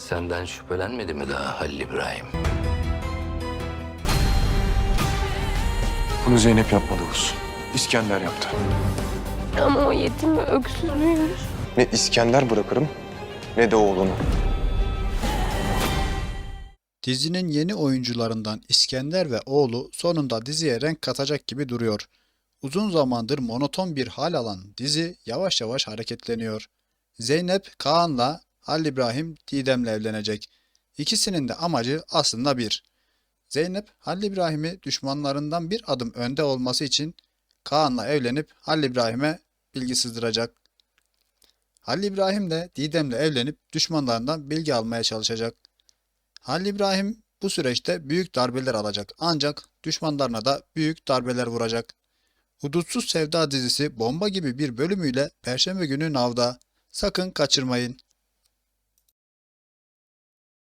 Senden şüphelenmedi mi daha Halil İbrahim? Bunu Zeynep yapmadı Uz. İskender yaptı. Ama o yetim ve öksüz büyümüş. Ne İskender bırakırım ne de oğlunu. Dizinin yeni oyuncularından İskender ve oğlu sonunda diziye renk katacak gibi duruyor. Uzun zamandır monoton bir hal alan dizi yavaş yavaş hareketleniyor. Zeynep Kaan'la Halil İbrahim Didem'le evlenecek. İkisinin de amacı aslında bir. Zeynep Halil İbrahim'i düşmanlarından bir adım önde olması için Kaan'la evlenip Halil İbrahim'e bilgi sızdıracak. Halil İbrahim de Didem'le evlenip düşmanlarından bilgi almaya çalışacak. Halil İbrahim bu süreçte büyük darbeler alacak ancak düşmanlarına da büyük darbeler vuracak. Hudutsuz Sevda dizisi bomba gibi bir bölümüyle Perşembe günü Nav'da. Sakın kaçırmayın.